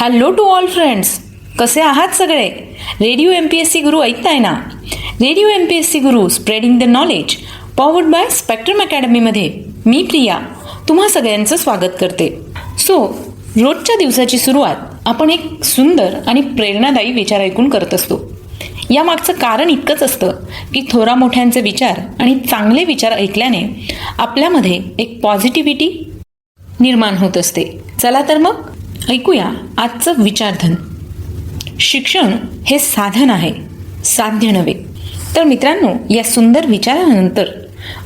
Hello to all friends. कसे आहात सगळे? Radio M P S C Guru ऐकताय ना? Radio M P S C Guru spreading the knowledge powered by Spectrum अकॅडमीमध्ये मी प्रिया तुम्हा सगळ्यांचं स्वागत करते. सो रोजच्या दिवसाची सुरुवात आपण एक सुंदर आणि प्रेरणादायी विचार ऐकून करत असतो. यामागचं कारण इतकंच असतं की थोरा मोठ्यांचे विचार आणि चांगले विचार ऐकल्याने आपल्यामध्ये एक पॉझिटिव्हिटी निर्माण होत असते. चला तर मग ऐकूया आजचं विचारधन. शिक्षण हे साधन आहे साध्य नव्हे. तर मित्रांनो या सुंदर विचारानंतर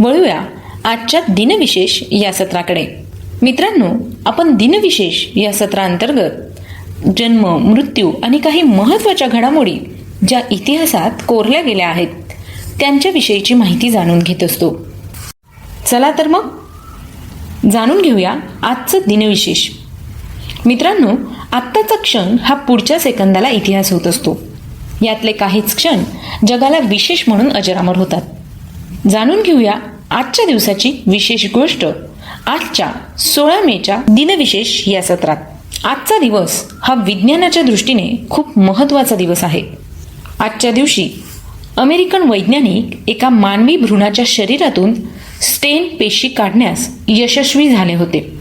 वळूया आजच्या दिनविशेष या सत्राकडे. मित्रांनो आपण दिनविशेष या सत्रांतर्गत जन्म मृत्यू आणि काही महत्त्वाच्या घडामोडी ज्या इतिहासात कोरल्या गेल्या आहेत त्यांच्याविषयीची माहिती जाणून घेत असतो. चला तर मग जाणून घेऊया आजचं दिनविशेष. मित्रांनो आत्ताचा क्षण हा पुढच्या सेकंदाला इतिहास होत असतो. यातले काहीच क्षण जगाला विशेष म्हणून अजरामर होतात. जाणून घेऊया आजच्या दिवसाची विशेष गोष्ट आजच्या सोळा मेच्या दिनविशेष या सत्रात. आजचा दिवस हा विज्ञानाच्या दृष्टीने खूप महत्त्वाचा दिवस आहे. आजच्या दिवशी अमेरिकन वैज्ञानिक एका मानवी भ्रूणाच्या शरीरातून स्टेन पेशी काढण्यास यशस्वी झाले होते.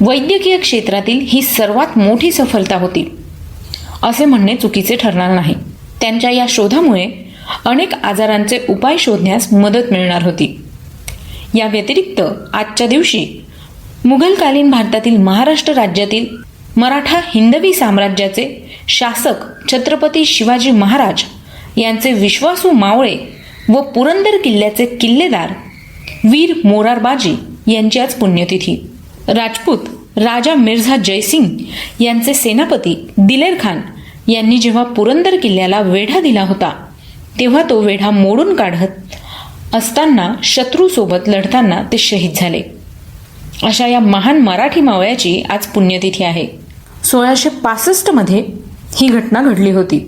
वैद्यकीय क्षेत्रातील ही सर्वात मोठी सफलता होती. असे म्हणणे चुकीचे ठरणार नाही. त्यांच्या या शोधामुळे अनेक आजारांचे उपाय शोधण्यास मदत मिळणार होती. या व्यतिरिक्त आजच्या दिवशी मुघलकालीन भारतातील महाराष्ट्र राज्यातील मराठा हिंदवी साम्राज्याचे शासक छत्रपती शिवाजी महाराज यांचे विश्वासू मावळे व पुरंदर किल्ल्याचे किल्लेदार वीर मोरारबाजी यांची आज पुण्यतिथी. राजपूत राजा मिर्झा जयसिंग यांचे सेनापती दिलेर खान यांनी जेव्हा पुरंदर किल्ल्याला वेढा दिला होता तेव्हा तो वेढा मोडून काढत असताना शत्रूसोबत लढताना ते शहीद झाले. अशा या महान मराठी मावळ्याची आज पुण्यतिथी आहे. सोळाशे पासष्टमध्ये ही घटना घडली होती.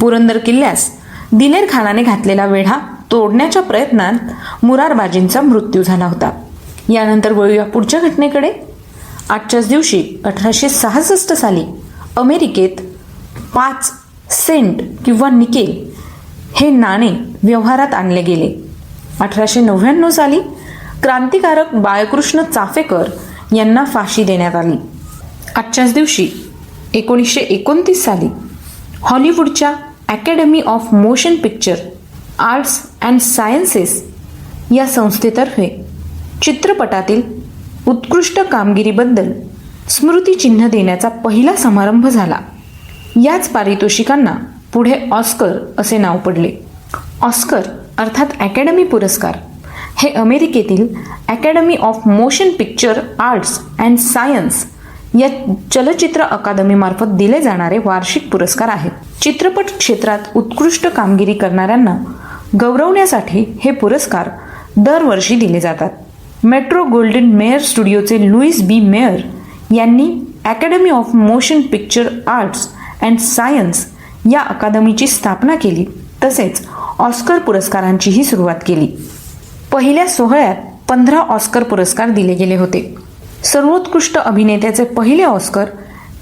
पुरंदर किल्ल्यास दिलेर खानाने घातलेला वेढा तोडण्याच्या प्रयत्नात मुरारबाजींचा मृत्यू झाला होता. यानंतर वळूया पुढच्या घटनेकडे. आजच्याच दिवशी अठराशे सहासष्ट साली अमेरिकेत पाच सेंट किंवा निकेल हे नाणे व्यवहारात आणले गेले. अठराशे नव्याण्णव साली क्रांतिकारक बाळकृष्ण चाफेकर यांना फाशी देण्यात आली. आजच्याच दिवशी एकोणीसशे एकोणतीस साली हॉलिवूडच्या academy of motion picture arts and sciences या संस्थेतर्फे चित्रपटातील उत्कृष्ट कामगिरीबद्दल स्मृतिचिन्ह देण्याचा पहिला समारंभ झाला. याच पारितोषिकांना पुढे ऑस्कर असे नाव पडले. ऑस्कर अर्थात अकॅडमी पुरस्कार. हे अमेरिकेतील academy of motion picture arts and science या चलचित्र अकादमीमार्फत दिले जाणारे वार्षिक पुरस्कार आहेत. चित्रपट क्षेत्रात उत्कृष्ट कामगिरी करणाऱ्यांना गौरवण्यासाठी हे पुरस्कार दरवर्षी दिले जातात. मेट्रो गोल्डन मेयर स्टुडिओचे लुईस बी मेयर यांनी academy of motion picture arts and science या अकादमीची स्थापना केली तसेच ऑस्कर पुरस्कारांचीही सुरुवात केली. पहिल्या सोहळ्यात पंधरा ऑस्कर पुरस्कार दिले गेले होते. सर्वोत्कृष्ट अभिनेत्याचे पहिले ऑस्कर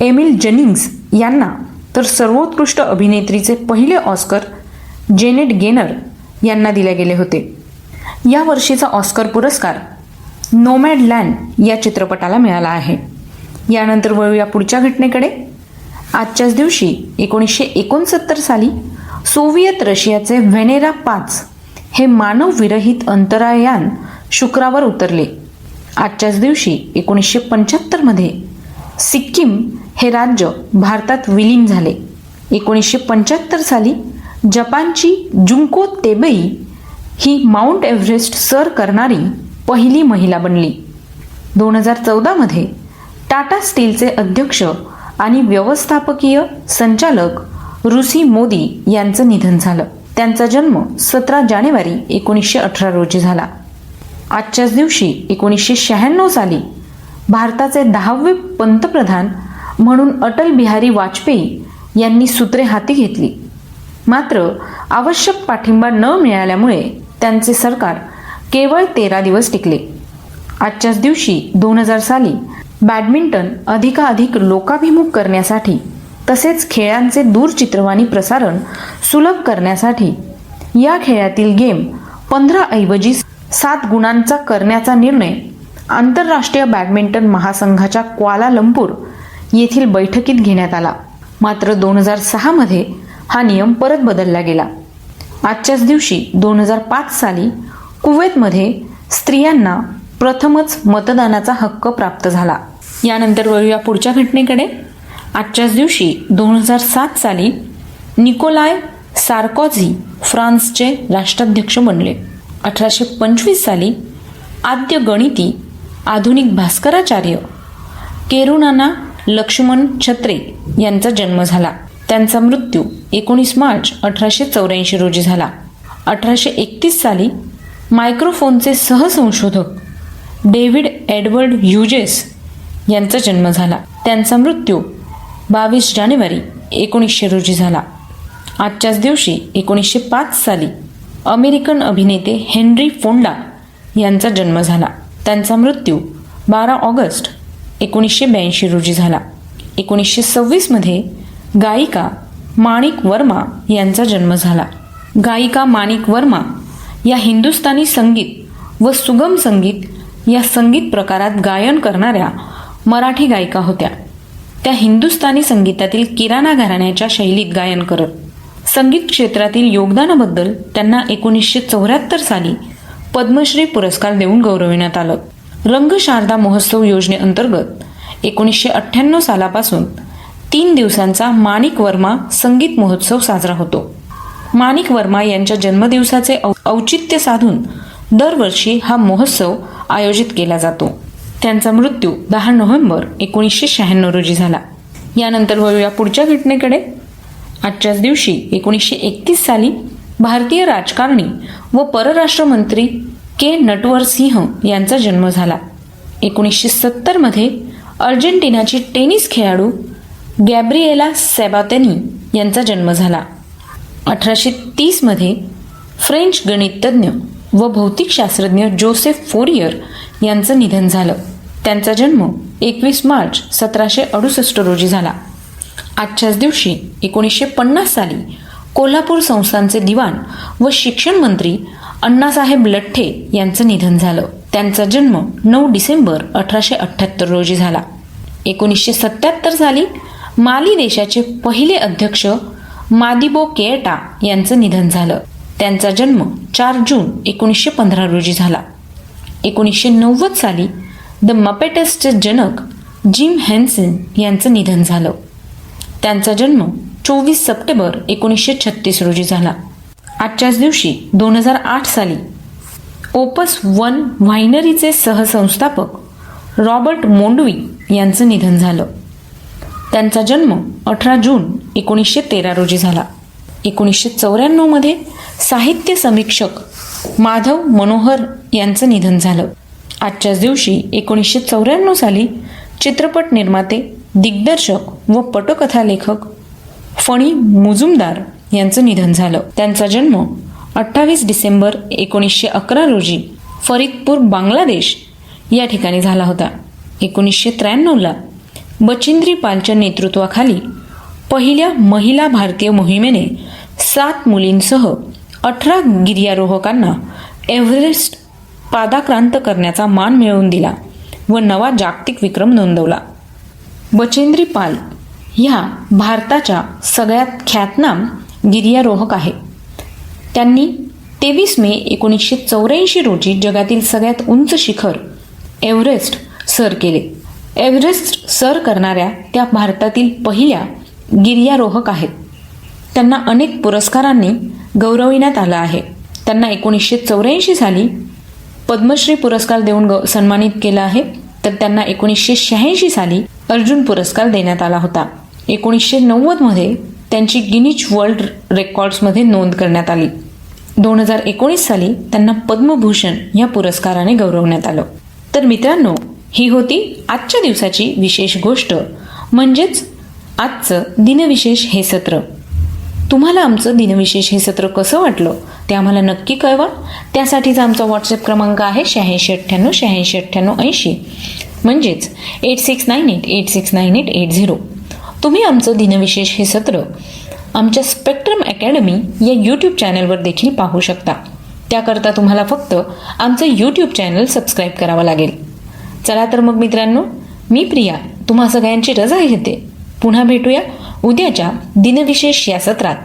एमिल जेनिंग्स यांना तर सर्वोत्कृष्ट अभिनेत्रीचे पहिले ऑस्कर जेनेट गेनर यांना दिले गेले होते. या वर्षीचा ऑस्कर पुरस्कार नोमॅड लँड या चित्रपटाला मिळाला आहे. यानंतर वळूया पुढच्या घटनेकडे. आजच्याच दिवशी एकोणीसशे एकोणसत्तर साली सोव्हिएत रशियाचे व्हेनेरा पाच हे मानवविरहित अंतराळयान शुक्रावर उतरले. आजच्याच दिवशी एकोणीसशे पंच्याहत्तरमध्ये सिक्कीम हे राज्य भारतात विलीन झाले. एकोणीसशे पंच्याहत्तर साली जपानची जुंको तेबई ही माउंट एव्हरेस्ट सर करणारी पहिली महिला बनली. दोन हजार चौदामध्ये टाटा स्टीलचे अध्यक्ष आणि व्यवस्थापकीय संचालक रुसी मोदी यांचं निधन झालं. त्यांचा जन्म सतरा जानेवारी एकोणीसशे अठरा रोजी झाला. आजच्याच दिवशी एकोणीसशे शहाण्णव साली भारताचे दहावे पंतप्रधान म्हणून अटल बिहारी वाजपेयी यांनी सूत्रे हाती घेतली. मात्र आवश्यक पाठिंबा न मिळाल्यामुळे त्यांचे सरकार केवळ तेरा दिवस टिकले. आजच्याच दिवशी दोन हजार साली बॅडमिंटन अधिकाधिक लोकाभिमुख करण्यासाठी तसेच खेळांचे दूरचित्रवाणी प्रसारण सुलभ करण्यासाठी या खेळातील गेम पंधरा ऐवजी सात गुणांचा करण्याचा निर्णय आंतरराष्ट्रीय बॅडमिंटन महासंघाच्या क्वालालंपूर येथील बैठकीत घेण्यात आला. मात्र दोन हजार सहामध्ये हा नियम परत बदलला गेला. आजच्याच दिवशी दोन हजार पाच साली कुवेतमध्ये स्त्रियांना प्रथमच मतदानाचा हक्क प्राप्त झाला. यानंतर वळूया पुढच्या घटनेकडे. आजच्याच दिवशी दोन हजार सात साली निकोलाय सार्कॉझी फ्रान्सचे राष्ट्राध्यक्ष बनले. अठराशे पंचवीस साली आद्य गणिती आधुनिक भास्कराचार्य केरुनाना लक्ष्मण छत्रे यांचा जन्म झाला. त्यांचा मृत्यू एकोणीस मार्च अठराशे चौऱ्याऐंशी रोजी झाला. अठराशे एकतीस साली मायक्रोफोनचे सहसंशोधक डेव्हिड एडवर्ड युजेस यांचा जन्म झाला. त्यांचा मृत्यू बावीस जानेवारी एकोणीसशे रोजी झाला. आजच्याच दिवशी एकोणीसशे पाच साली अमेरिकन अभिनेते हेनरी फोंडा यांचा जन्म झाला. त्यांचा मृत्यू बारा ऑगस्ट एकोणीसशे ब्याऐंशी रोजी झाला. एकोणीसशे सव्वीसमध्ये गायिका माणिक वर्मा यांचा जन्म झाला. गायिका माणिक वर्मा या हिंदुस्थानी संगीत व सुगम संगीत या संगीत प्रकारात गायन करणाऱ्या मराठी गायिका होत्या. त्या हिंदुस्थानी संगीतातील किराणा घराण्याच्या शैलीत गायन करत संगीत क्षेत्रातील योगदानाबद्दल त्यांना एकोणीसशे चौऱ्याहत्तर साली पद्मश्री पुरस्कार देऊन गौरविण्यात आलं. रंग शारदा महोत्सव योजनेअंतर्गत एकोणीसशे अठ्ठ्याण्णव सालापासून तीन दिवसांचा माणिक वर्मा संगीत महोत्सव साजरा होतो. माणिक वर्मा यांच्या जन्मदिवसाचे औ- औचित्य साधून दरवर्षी हा महोत्सव आयोजित केला जातो. त्यांचा मृत्यू दहा नोव्हेंबर एकोणीसशे शहाण्णव रोजी झाला. यानंतर वळूया पुढच्या घटनेकडे. आजच्याच दिवशी एकोणीसशे एकतीस साली भारतीय राजकारणी व परराष्ट्र मंत्री के. नटवर सिंह यांचा जन्म झाला. एकोणीसशे सत्तरमध्ये अर्जेंटिनाची टेनिस खेळाडू गॅब्रिएला सॅबातेनी यांचा जन्म झाला. अठराशे तीसमध्ये फ्रेंच गणिततज्ञ व भौतिकशास्त्रज्ञ जोसेफ फोरियर यांचं निधन झालं. त्यांचा जन्म एकवीस मार्च सतराशे अडुसष्ट रोजी झाला. आजच्याच दिवशी एकोणीसशे पन्नास साली कोल्हापूर संस्थांचे दिवाण व शिक्षण मंत्री अण्णासाहेब लठ्ठे यांचं निधन झालं. त्यांचा जन्म नऊ डिसेंबर अठराशे अठ्ठ्याहत्तर रोजी झाला. एकोणीसशे सत्याहत्तर साली माली देशाचे पहिले अध्यक्ष मादिबो केएटा यांचं निधन झालं. त्यांचा जन्म चार जून एकोणीसशे पंधरा रोजी झाला. एकोणीसशे नव्वद साली द मपेटसचे जनक जिम हॅन्सन यांचं निधन झालं. त्यांचा जन्म चोवीस सप्टेंबर एकोणीसशे छत्तीस रोजी झाला. आजच्याच दिवशी दोन हजार आठ साली ओपस वन व्हायनरीचे सहसंस्थापक रॉबर्ट मोंडवी यांचं निधन झालं. त्यांचा जन्म अठरा जून एकोणीसशे तेरा रोजी झाला. एकोणीसशे चौऱ्याण्णवमध्ये साहित्य समीक्षक माधव मनोहर यांचं निधन झालं. आजच्याच दिवशी एकोणीसशे चौऱ्याण्णव साली चित्रपट निर्माते दिग्दर्शक व पटकथा लेखक फणी मुजुमदार यांचं निधन झालं. त्यांचा जन्म अठ्ठावीस डिसेंबर एकोणीसशे अकरा रोजी फरीदपूर बांगलादेश या ठिकाणी झाला होता. एकोणीसशे त्र्याण्णवला बचिंद्री पालच्या नेतृत्वाखाली पहिल्या महिला भारतीय मोहिमेने सात मुलींसह अठरा गिर्यारोहकांना एव्हरेस्ट पादाक्रांत करण्याचा मान मिळवून दिला व नवा जागतिक विक्रम नोंदवला. बचेंद्री पाल ह्या भारताच्या सगळ्यात ख्यातनाम गिर्यारोहक आहे. त्यांनी तेवीस मे एकोणीसशे चौऱ्याऐंशी रोजी जगातील सगळ्यात उंच शिखर एव्हरेस्ट सर केले. एव्हरेस्ट सर करणाऱ्या त्या भारतातील पहिल्या गिर्यारोहक आहेत. त्यांना अनेक पुरस्कारांनी गौरविण्यात आलं आहे. त्यांना एकोणीसशे चौऱ्याऐंशी साली पद्मश्री पुरस्कार देऊन ग सन्मानित केलं आहे. तर त्यांना एकोणीसशे शहाऐंशी साली अर्जुन पुरस्कार देण्यात आला होता. एकोणीसशे नव्वदमध्ये त्यांची गिनीज वर्ल्ड रेकॉर्ड्समध्ये नोंद करण्यात आली. दोन हजार एकोणीस साली त्यांना पद्मभूषण या पुरस्काराने गौरवण्यात आलं. तर मित्रांनो ही होती आजच्या दिवसाची विशेष गोष्ट. म्हणजेच आजचं दिनविशेष हे सत्र. तुम्हाला आमचं दिनविशेष हे सत्र कसं वाटलं ते आम्हाला नक्की कळवा. त्यासाठीचा आमचा व्हॉट्सअप क्रमांक आहे शहाऐंशी अठ्ठ्याण्णव शहाऐंशी अठ्ठ्याण्णव ऐंशी. म्हणजेच eight six nine eight eight six nine eight eight zero तुम्ही आमचं दिनविशेष हे सत्र आमच्या स्पेक्ट्रम अकॅडमी या यूट्यूब चॅनलवर देखील पाहू शकता. त्याकरता तुम्हाला फक्त आमचं यूट्यूब चॅनल सबस्क्राईब करावं लागेल. चला तर मग मित्रांनो मी प्रिया तुम्हा सगळ्यांची रजा घेते. पुन्हा भेटूया उद्याच्या दिनविशेष या सत्रात.